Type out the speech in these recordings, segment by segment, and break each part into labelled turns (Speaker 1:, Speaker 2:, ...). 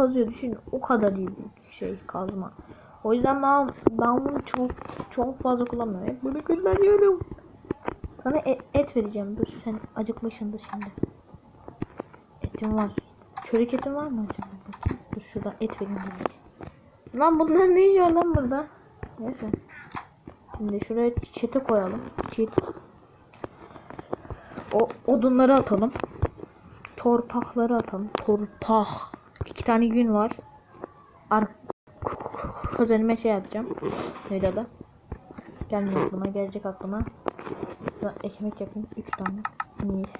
Speaker 1: kazıyor düşün o kadar iyi bir şey kazma. O yüzden ben ben bunu çok çok fazla kullanmıyorum. Hep böyle kullanıyorum. Sana e- et vereceğim. Dur sen acıkmışsındır şimdi. Etim var. Çörek etin var mı acaba? Bakayım. Dur şurada et vereyim direkt. Lan bunlar ne yiyor lan burada? Neyse. Şimdi şuraya çete koyalım. Çit. O odunları atalım. Torpakları atalım. Torpak. İki tane gün var. Ar kuzenime şey yapacağım. Videoda. Gelmiyor aklıma. Gelecek aklıma. Ben ekmek yapayım. Üç tane. Mis.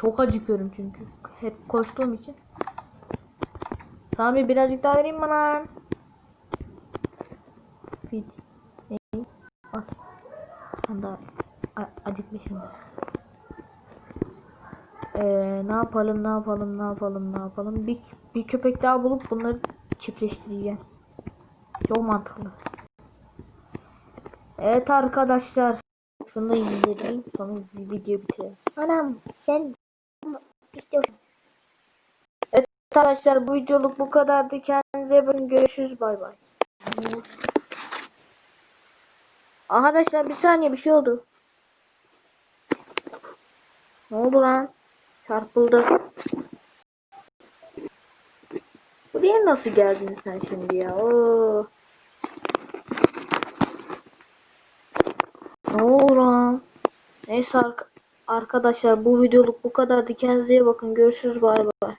Speaker 1: Çok acıkıyorum çünkü. Hep koştuğum için. Tamam birazcık daha vereyim bana. Fit. Ne? Al. Sen daha a- acıkmışsındır. Ee, ne yapalım ne yapalım ne yapalım ne yapalım? Bir, bir köpek daha bulup bunları çiftleştireceğim. Çok mantıklı. Evet arkadaşlar. Şunu da izleyelim sonra video bitirelim.
Speaker 2: Anam sen işte
Speaker 1: evet arkadaşlar bu videoluk bu kadardı. Kendinize bakın. Görüşürüz. Bay bay. Arkadaşlar bir saniye bir şey oldu. Ne oldu lan çarpıldı Buraya nasıl geldin sen şimdi ya? Oo. Ne lan? Neyse ark- arkadaşlar bu videoluk bu kadar. Kendinize bakın. Görüşürüz. Bay bay.